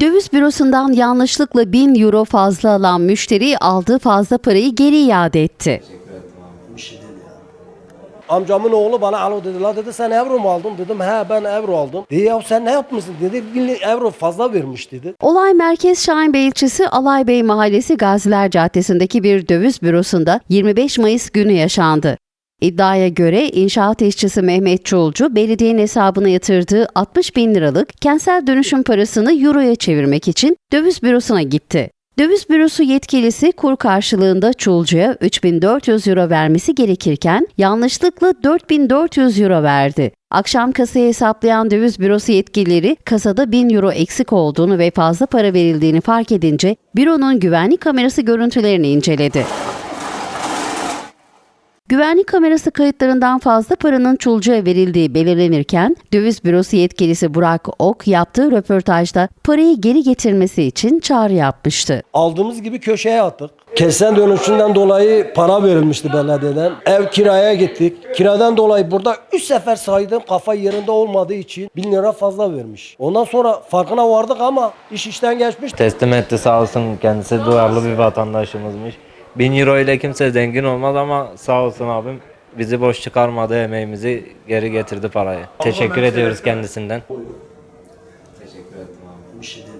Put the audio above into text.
Döviz bürosundan yanlışlıkla 1000 euro fazla alan müşteri aldığı fazla parayı geri iade etti. Amcamın oğlu bana alo dedi la dedi sen euro mu aldın dedim he ben euro aldım. Dedi ya sen ne yapmışsın dedi 1000 euro fazla vermiş dedi. Olay Merkez Şahinbey ilçesi Alaybey Mahallesi Gaziler Caddesi'ndeki bir döviz bürosunda 25 Mayıs günü yaşandı. İddiaya göre inşaat işçisi Mehmet Çolcu belediyenin hesabına yatırdığı 60 bin liralık kentsel dönüşüm parasını euroya çevirmek için döviz bürosuna gitti. Döviz bürosu yetkilisi kur karşılığında Çolcu'ya 3400 euro vermesi gerekirken yanlışlıkla 4400 euro verdi. Akşam kasayı hesaplayan döviz bürosu yetkilileri kasada 1000 euro eksik olduğunu ve fazla para verildiğini fark edince büronun güvenlik kamerası görüntülerini inceledi. Güvenlik kamerası kayıtlarından fazla paranın Çulcu'ya verildiği belirlenirken döviz bürosu yetkilisi Burak Ok yaptığı röportajda parayı geri getirmesi için çağrı yapmıştı. Aldığımız gibi köşeye attık. Kesen dönüşünden dolayı para verilmişti belediyeden. Ev kiraya gittik. Kiradan dolayı burada 3 sefer saydım kafa yerinde olmadığı için 1000 lira fazla vermiş. Ondan sonra farkına vardık ama iş işten geçmiş. Teslim etti sağ olsun kendisi duyarlı bir vatandaşımızmış. 1000 euro ile kimse zengin olmaz ama sağ olsun abim bizi boş çıkarmadı emeğimizi geri getirdi parayı. Teşekkür ediyoruz kendisinden. Bir şey dedi